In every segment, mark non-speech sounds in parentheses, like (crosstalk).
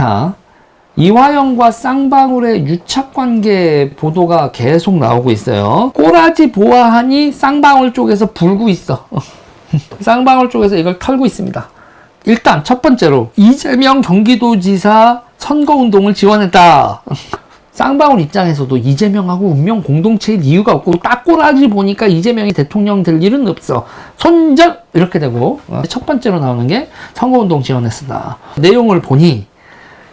자, 이화영과 쌍방울의 유착관계 보도가 계속 나오고 있어요. 꼬라지 보아하니 쌍방울 쪽에서 불고 있어. (laughs) 쌍방울 쪽에서 이걸 털고 있습니다. 일단 첫 번째로 이재명 경기도지사 선거운동을 지원했다. (laughs) 쌍방울 입장에서도 이재명하고 운명 공동체일 이유가 없고 딱 꼬라지 보니까 이재명이 대통령 될 일은 없어. 손절! 이렇게 되고 어, 첫 번째로 나오는 게 선거운동 지원했습니다. 내용을 보니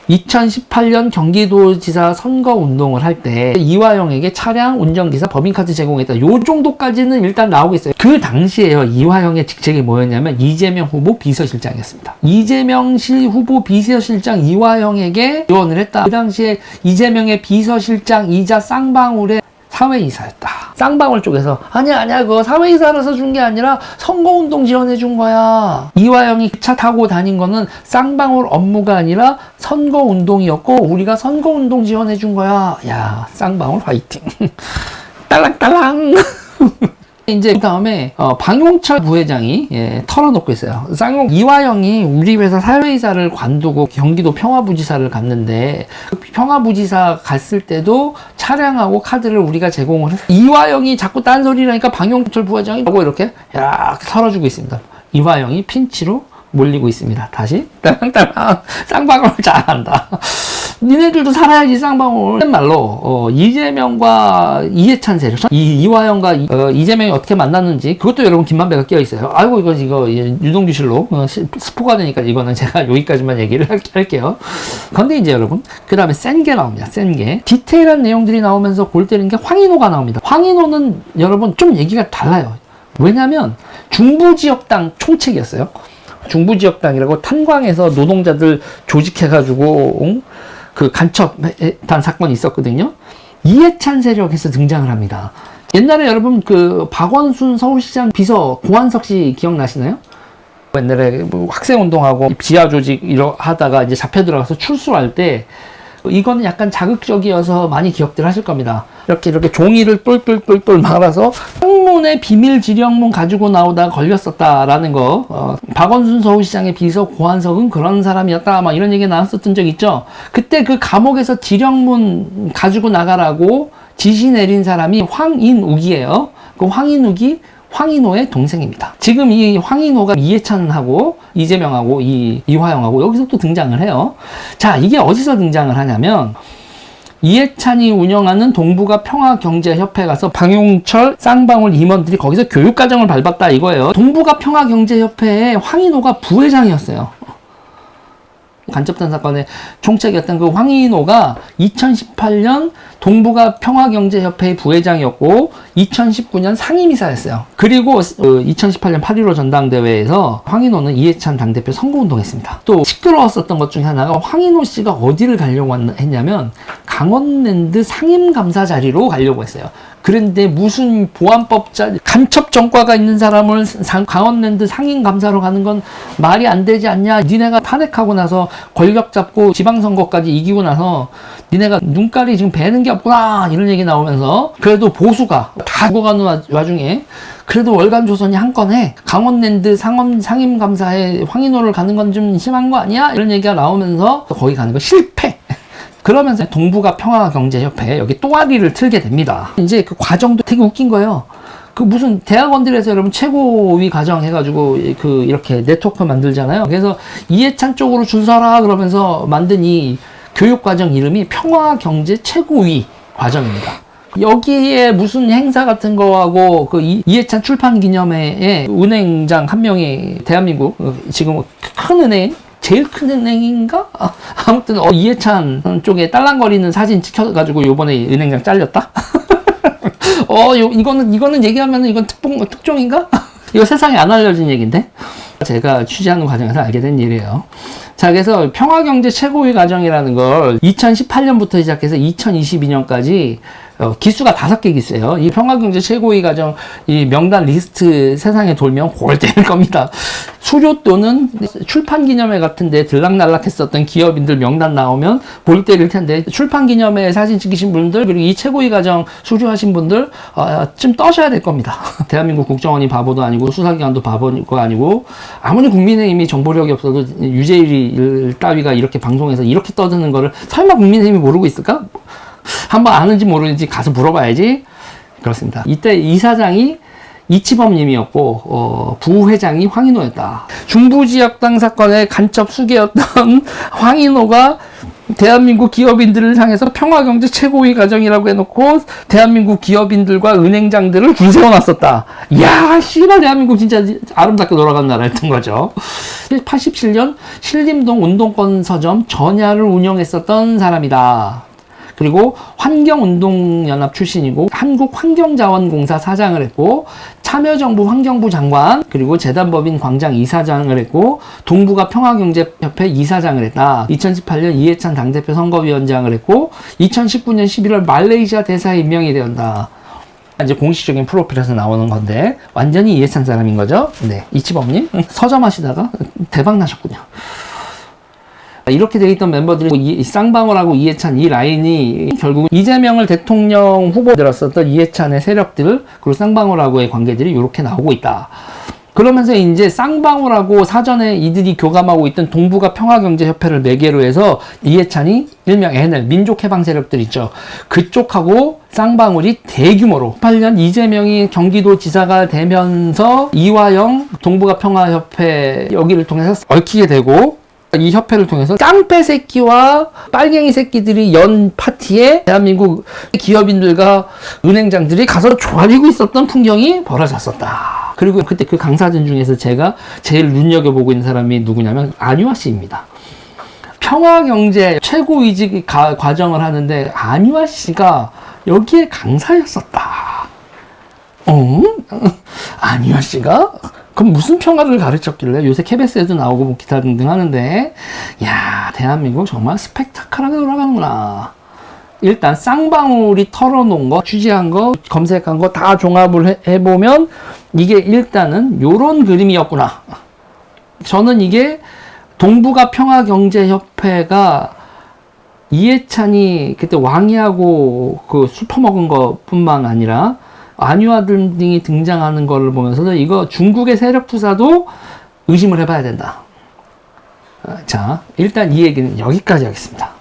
2018년 경기도지사 선거 운동을 할 때 이화영에게 차량 운전기사 법인카드 제공했다. 요 정도까지는 일단 나오고 있어요. 그 당시에요. 이화영의 직책이 뭐였냐면 이재명 후보 비서실장이었습니다. 이재명 시 후보 비서실장 이화영에게 지원을 했다. 그 당시에 이재명의 비서실장이자 쌍방울의 사회이사였다. 쌍방울 쪽에서 아니야 아니야 그거 사회이사라서 준 게 아니라 선거운동 지원해 준 거야. 이화영이 차 타고 다닌 거는 쌍방울 업무가 아니라 선거운동이었고 우리가 선거운동 지원해 준 거야. 야 쌍방울 화이팅. (laughs) 딸랑딸랑. (laughs) 이제 그 다음에 어, 방용철 부회장이 예, 털어놓고 있어요. 쌍용 이화영이 우리 회사 사회이사를 관두고 경기도 평화부지사를 갔는데 그 평화부지사 갔을 때도 차량하고 카드를 우리가 제공을 했어. 이화영이 자꾸 딴소리라니까 방용철 부회장이 하고 이렇게 야 털어주고 있습니다. 이화영이 핀치로 몰리고 있습니다. 다시 딸랑딸랑 쌍방울 잘한다. 니네들도 살아야지 쌍방울. 말로 어, 이재명과 이해찬 세력, 이 이화영과 이, 어, 이재명이 어떻게 만났는지 그것도 여러분 김만배가 끼어 있어요. 아이고 이거 이거 유동규실로 어, 시- 스포가 되니까 이거는 제가 (laughs) 여기까지만 얘기를 할, 할게요. 그런데 이제 여러분 그 다음에 센 게 나옵니다. 센 게. 디테일한 내용들이 나오면서 골 때리는 게 황인호가 나옵니다. 황인호는 여러분 좀 얘기가 달라요. 왜냐면 중부지역당 총책이었어요. 중부지역당이라고 탄광에서 노동자들 조직해가지고 응? 그 간첩단 사건이 있었거든요. 이해찬 세력에서 등장을 합니다. 옛날에 여러분 그 박원순 서울시장 비서 고한석 씨 기억나시나요? 옛날에 뭐 학생 운동하고 지하 조직 이러 하다가 이제 잡혀 들어가서 출소할 때 이거는 약간 자극적이어서 많이 기억들 하실 겁니다. 이렇게 이렇게 종이를 똘똘똘똘 말아서 창문에 비밀 지령문 가지고 나오다가 걸렸었다라는 거. 어, 박원순 서울시장의 비서 고한석은 그런 사람이었다. 막 이런 얘기 나왔었던 적 있죠. 그때 그 감옥에서 지령문 가지고 나가라고 지시 내린 사람이 황인욱이에요. 그 황인욱이 황인호의 동생입니다. 지금 이 황인호가 이해찬하고 이재명하고 이 이화영하고 여기서 또 등장을 해요. 자, 이게 어디서 등장을 하냐면 이해찬이 운영하는 동북아 평화경제협회 가서 방용철 쌍방울 임원들이 거기서 교육과정을 밟았다 이거예요. 동북아 평화경제협회에 황인호가 부회장이었어요. 간첩단 사건의 총책이었던 그 황인호가 2018년 동북아 평화경제협회의 부회장이었고 2019년 상임이사였어요. 그리고 2018년 8.15 전당대회에서 황인호는 이해찬 당대표 선거운동했습니다. 또 시끄러웠었던 것 중에 하나가 황인호 씨가 어디를 가려고 했냐면 강원랜드 상임감사 자리로 가려고 했어요. 그런데 무슨 보안법 자 간첩 전과가 있는 사람을 상- 강원랜드 상임 감사로 가는 건 말이 안 되지 않냐? 니네가 탄핵하고 나서 권력 잡고 지방선거까지 이기고 나서 니네가 눈깔이 지금 배는 게 없구나 이런 얘기 나오면서 그래도 보수가 다 죽어가는 와- 와중에 그래도 월간 조선이 한 건에 강원랜드 상임 상임 감사에 황인호를 가는 건 좀 심한 거 아니야? 이런 얘기가 나오면서 거기 가는 거 실패. (laughs) 그러면서 동북아 평화경제협회 여기 또아리를 틀게 됩니다. 이제 그 과정도 되게 웃긴 거예요. 그 무슨 대학원들에서 여러분 최고위 과정 해가지고 그 이렇게 네트워크 만들잖아요. 그래서 이해찬 쪽으로 줄 서라 그러면서 만든 이 교육 과정 이름이 평화경제 최고위 과정입니다. 여기에 무슨 행사 같은 거하고 그 이- 이해찬 출판 기념회에 은행장 한 명이 대한민국 어, 지금 큰 은행 제일 큰 은행인가? 아, (laughs) 아무튼 어, 이해찬 쪽에 딸랑거리는 사진 찍혀가지고 요번에 은행장 잘렸다. (laughs) 어, 요, 이거는 이거는 얘기하면 이건 특봉 특종인가? (laughs) 이거 세상에 안 알려진 얘기인데 제가 취재하는 과정에서 알게 된 일이에요. 자, 그래서 평화경제 최고위 과정이라는 걸 2018년부터 시작해서 2022년까지 어, 기수가 다섯 개 기수예요. 이 평화경제 최고위 과정 이 명단 리스트 세상에 돌면 골 때릴 (laughs) 겁니다. 수료 또는 출판 기념회 같은데 들락날락했었던 기업인들 명단 나오면 볼 때릴 텐데 출판 기념회 사진 찍으신 분들 그리고 이 최고위 과정 수료하신 분들 어, 좀 떠셔야 될 겁니다. (laughs) 대한민국 국정원이 바보도 아니고 수사기관도 바보가 아니고 아무리 국민의힘이 정보력이 없어도 유재일 따위가 이렇게 방송에서 이렇게 떠드는 거를 설마 국민의힘이 모르고 있을까? 한번 아는지 모르는지 가서 물어봐야지. 그렇습니다. 이때 이사장이 이치범님이었고 어, 부회장이 황인호였다. 중부지역당 사건의 간첩 수계였던 (laughs) 황인호가 대한민국 기업인들을 향해서 평화경제 최고위 과정이라고 해놓고 대한민국 기업인들과 은행장들을 줄 세워놨었다. 이야, 씨발 대한민국 진짜 아름답게 돌아간 나라였던 거죠. 87년 신림동 운동권 서점 전야를 운영했었던 사람이다. 그리고 환경운동연합 출신이고 한국환경자원공사 사장을 했고 참여정부 환경부 장관 그리고 재단법인 광장 이사장을 했고 동북아 평화경제협회 이사장을 했다. 2018년 이해찬 당대표 선거위원장을 했고 2019년 11월 말레이시아 대사에 임명이 되었다. 이제 공식적인 프로필에서 나오는 건데 완전히 이해찬 사람인 거죠. 네, 이치범님 (laughs) 서점 하시다가 대박 나셨군요. 이렇게 돼 있던 멤버들이 이 쌍방울하고 이해찬 이 라인이 결국 이재명을 대통령 후보 들었었던 이해찬의 세력들 그리고 쌍방울하고의 관계들이 이렇게 나오고 있다. 그러면서 이제 쌍방울하고 사전에 이들이 교감하고 있던 동북아 평화경제협회를 매개로 해서 이해찬이 일명 NL 민족해방 세력들 있죠. 그쪽하고 쌍방울이 대규모로 8년 이재명이 경기도 지사가 되면서 이화영 동북아 평화협회 여기를 통해서 얽히게 되고 이 협회를 통해서 깡패 새끼와 빨갱이 새끼들이 연 파티에 대한민국 기업인들과 은행장들이 가서 조아리고 있었던 풍경이 벌어졌었다. 그리고 그때 그 강사진 중에서 제가 제일 눈여겨보고 있는 사람이 누구냐면 안유아 씨입니다. 평화경제 최고위직 가- 과정을 하는데 안유아 씨가 여기에 강사였었다. 어? (laughs) 안유아 씨가? 그럼 무슨 평화를 가르쳤길래 요새 KBS에도 나오고 뭐 기타 등등 하는데 야 대한민국 정말 스펙타클하게 돌아가는구나. 일단 쌍방울이 털어놓은 거, 취재한 거, 검색한 거 다 종합을 해- 해보면 이게 일단은 요런 그림이었구나. 저는 이게 동북아 평화경제협회가 이해찬이 그때 왕이하고 그 술 퍼먹은 것 뿐만 아니라 안유아 등이 등장하는 거를 보면서도 이거 중국의 세력 투사도 의심을 해봐야 된다. 아, 자, 일단 이 얘기는 여기까지 하겠습니다.